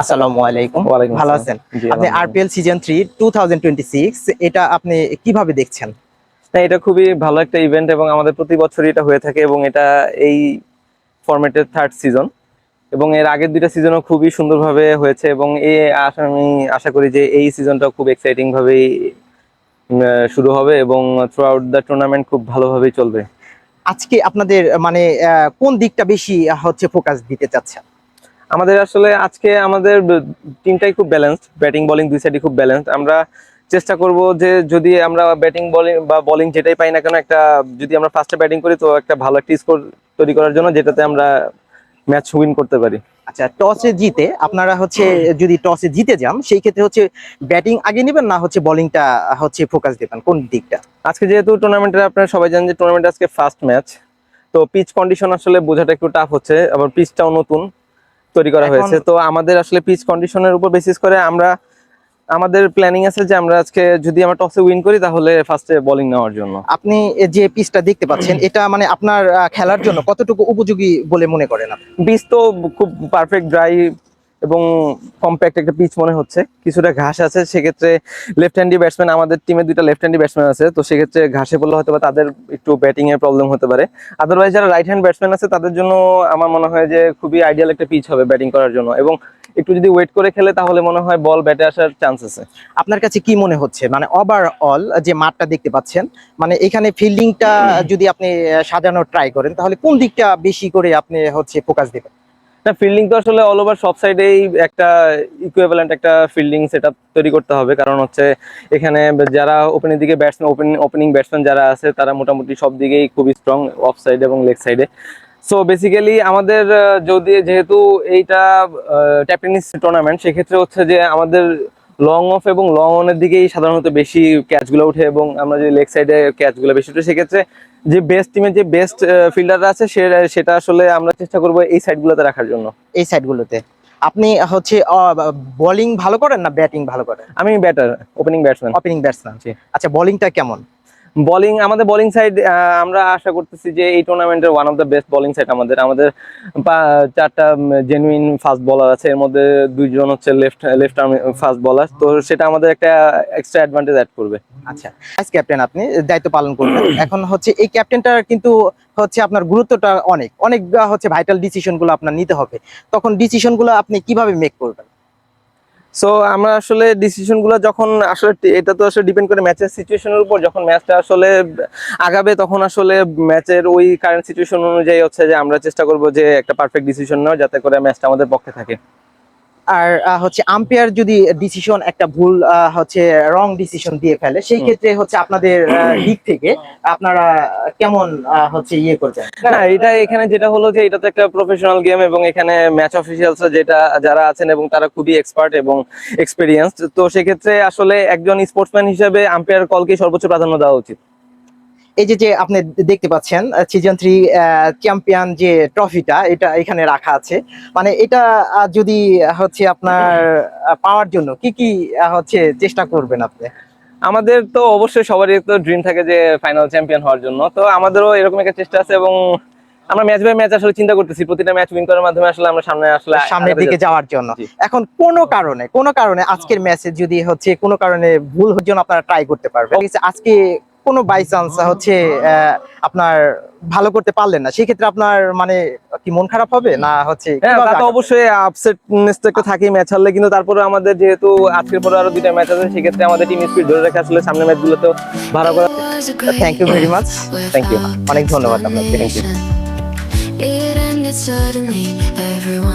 আসসালামু আলাইকুম। ওয়ালাইকুম ভালো আছেন? আপনি আরপিএল সিজন থ্রি টু এটা আপনি কীভাবে দেখছেন? হ্যাঁ এটা খুবই ভালো একটা ইভেন্ট এবং আমাদের প্রতি বছরই এটা হয়ে থাকে এবং এটা এই ফরম্যাটের থার্ড সিজন এবং এর আগের দুইটা সিজনও খুবই সুন্দরভাবে হয়েছে এবং এই আমি আশা করি যে এই সিজনটা খুব এক্সাইটিং ভাবেই শুরু হবে এবং থ্রু আউট দ্য টুর্নামেন্ট খুব ভালোভাবেই চলবে। আজকে আপনাদের মানে কোন দিকটা বেশি হচ্ছে ফোকাস দিতে চাচ্ছেন? আমাদের আসলে আজকে আমাদের টিমটাই খুব ব্যালেন্সড ব্যাটিং বলিং দুই সাইডই খুব ব্যালেন্সড আমরা চেষ্টা করব যে যদি আমরা ব্যাটিং বলিং বা বোলিং যেটাই পাই না কেন একটা যদি আমরা ফার্স্টে ব্যাটিং করি তো একটা ভালো একটা স্কোর তৈরি করার জন্য যেটাতে আমরা ম্যাচ উইন করতে পারি। আচ্ছা টসে জিতে আপনারা হচ্ছে যদি টসে জিতে যান সেই ক্ষেত্রে হচ্ছে ব্যাটিং আগে নেবেন না হচ্ছে বোলিংটা হচ্ছে ফোকাস দেবেন? কোন দিকটা? আজকে যেহেতু টুর্নামেন্টের আপনারা সবাই জানেন যে টুর্নামেন্ট আজকে ফার্স্ট ম্যাচ তো পিচ কন্ডিশন আসলে বোঝাটা একটু টাফ হচ্ছে আবার পিচটাও নতুন। তৈরি করা হয়েছে। তো আমাদের আসলে পিচ কন্ডিশনের উপর বেসিস করে আমরা আমাদের প্ল্যানিং আছে যে আমরা আজকে যদি আমরা টসে উইন করি তাহলে ফার্স্টে বোলিং নেওয়ার জন্য। আপনি যে পিচটা দেখতে পাচ্ছেন এটা মানে আপনার খেলার জন্য কতটুকু উপযোগী বলে মনে করেন আপনি? পিচ তো খুব পারফেক্ট ড্রাই এবং কম্প্যাক্ট একটা পিচ মনে হচ্ছে। কিছুটা ঘাস আছে, সেক্ষেত্রে লেফট হ্যান্ডি ব্যাটসম্যান আমাদের টিমে দুইটা লেফট হ্যান্ডি ব্যাটসম্যান আছে, তো সেক্ষেত্রে ঘাসে পড়লে হয়তো বা তাদের একটু ব্যাটিং এর প্রবলেম হতে পারে। আদারওয়াইজ যারা রাইট হ্যান্ড ব্যাটসম্যান আছে, তাদের জন্য আমার মনে হয় যে খুবই আইডিয়াল একটা পিচ হবে ব্যাটিং করার জন্য। এবং একটু যদি ওয়েট করে খেলে, তাহলে মনে হয় বল ব্যাটে আসার চান্স আছে। আপনার কাছে কি মনে হচ্ছে? মানে ওভারঅল যে মাঠটা দেখতে পাচ্ছেন মানে এখানে ফিল্ডিংটা যদি আপনি সাজানোর ট্রাই করেন, তাহলে কোন দিকটা বেশি করে আপনি হচ্ছে ফোকাস দেবেন? না ফিল্ডিং তো আসলে অল ওভার সব সাইডেই একটা ইকুইভ্যালেন্ট একটা ফিল্ডিং সেট তৈরি করতে হবে। কারণ হচ্ছে এখানে যারা ওপেনের দিকে ব্যাটসম্যান ওপেন ওপেনিং ব্যাটসম্যান যারা আছে, তারা মোটামুটি সব দিকেই খুবই স্ট্রং অফ সাইড এবং লেগ সাইডে সো বেসিক্যালি আমাদের যদি যেহেতু এইটা ট্যাপিনিস টুর্নামেন্ট সেক্ষেত্রে হচ্ছে যে আমাদের লং অফ এবং লং অনের দিকেই সাধারণত বেশি ক্যাচগুলো উঠে এবং আমরা যে লেগ সাইডে ক্যাচগুলো বেশি উঠে সেক্ষেত্রে যে বেস্ট টিমের যে বেস্ট ফিল্ডাররা আছে সে- সেটা আসলে আমরা চেষ্টা করব এই সাইডগুলোতে রাখার জন্য। এই সাইডগুলোতে আপনি হচ্ছে বোলিং ভালো করেন না ব্যাটিং ভালো করেন? আমি batter opening batsman opening batsman. আচ্ছা বোলিংটা কেমন? বোলিং আমাদের বোলিং সাইড আমরা আশা করতেছি যে এই টুর্নামেন্টের one of the best bowling side আমাদের। আমাদের চারটা জেনুইন ফাস্ট বলার আছে। এর মধ্যে দুইজন হচ্ছে left left arm fast bowler তো সেটা আমাদের একটা এক্সট্রা অ্যাডভান্টেজ অ্যাড করবে। আচ্ছা ভাইস ক্যাপ্টেন আপনি দায়িত্ব পালন করবেন। এখন হচ্ছে এই ক্যাপ্টেনটার কিন্তু হচ্ছে আপনার গুরুত্বটা অনেক। অনেক হচ্ছে ভাইটাল ডিসিশনগুলো আপনার নিতে হবে। তখন ডিসিশনগুলো আপনি কীভাবে মেক করবেন? সো আমরা আসলে ডিসিশনগুলো যখন আসলে এটা তো আসলে ডিপেন্ড করে ম্যাচের সিচুয়েশনের উপর। যখন ম্যাচটা আসলে আগাবে, তখন আসলে ম্যাচের ওই কারেন্ট সিচুয়েশন অনুযায়ী হচ্ছে যে আমরা চেষ্টা করব যে একটা পারফেক্ট ডিসিশন নেওয়া যাতে করে ম্যাচটা আমাদের পক্ষে থাকে। আর হচ্ছে আম্পায়ার যদি ডিসিশন একটা ভুল হচ্ছে রং ডিসিশন দিয়ে ফেলে সেই ক্ষেত্রে হচ্ছে আপনাদের দিক থেকে আপনারা কেমন হচ্ছে ইয়ে করছেন? না এটা এখানে যেটা হলো যে এটা তো একটা প্রফেশনাল গেম এবং এখানে ম্যাচ অফিসিয়ালস যেটা যারা আছেন এবং তারা খুবই এক্সপার্ট এবং এক্সপেরিয়েন্সড তো সেক্ষেত্রে আসলে একজন স্পোর্টসম্যান হিসেবে আম্পায়ার কলকে সর্বোচ্চ প্রাধান্য দেওয়া উচিত। এই যে যে আপনি দেখতে পাচ্ছেন সিজন থ্রি চ্যাম্পিয়ন যে ট্রফিটা এটা এখানে রাখা আছে। মানে এটা যদি হচ্ছে আপনার পাওয়ার জন্য কি কি হচ্ছে চেষ্টা করবেন আপনি? আমাদের তো অবশ্যই সবারই তো ড্রিম থাকে যে ফাইনাল চ্যাম্পিয়ন হওয়ার জন্য। তো আমাদেরও এরকম একটা চেষ্টা আছে এবং আমরা ম্যাচ বাই ম্যাচ আসলে চিন্তা করতেছি প্রতিটা ম্যাচ উইন করার মাধ্যমে আসলে আমরা সামনে আসলে সামনের দিকে যাওয়ার জন্য। এখন কোনো কারণে কোনো কারণে আজকের ম্যাচে যদি হচ্ছে কোনো কারণে ভুল হওয়ার জন্য আপনারা ট্রাই করতে পারবেন। আজকে কোনো বাই চান্স হচ্ছে আহ, আপনার ভালো করতে পারলেন না সেক্ষেত্রে আপনার মানে কি মন খারাপ হবে না হচ্ছে হ্যাঁ তো? অবশ্যই আপসেটনেস তো একটা থাকেই ম্যাচ হারলে কিন্তু তারপরে আমাদের যেহেতু আজকের পরে আরও দুইটা ম্যাচ আছে সেক্ষেত্রে আমাদের টিম স্পিড ধরে রাখা আসলে সামনের ম্যাচগুলোতেও ভালো করা thank you very much thank you অনেক ধন্যবাদ আপনাকে থ্যাংক you.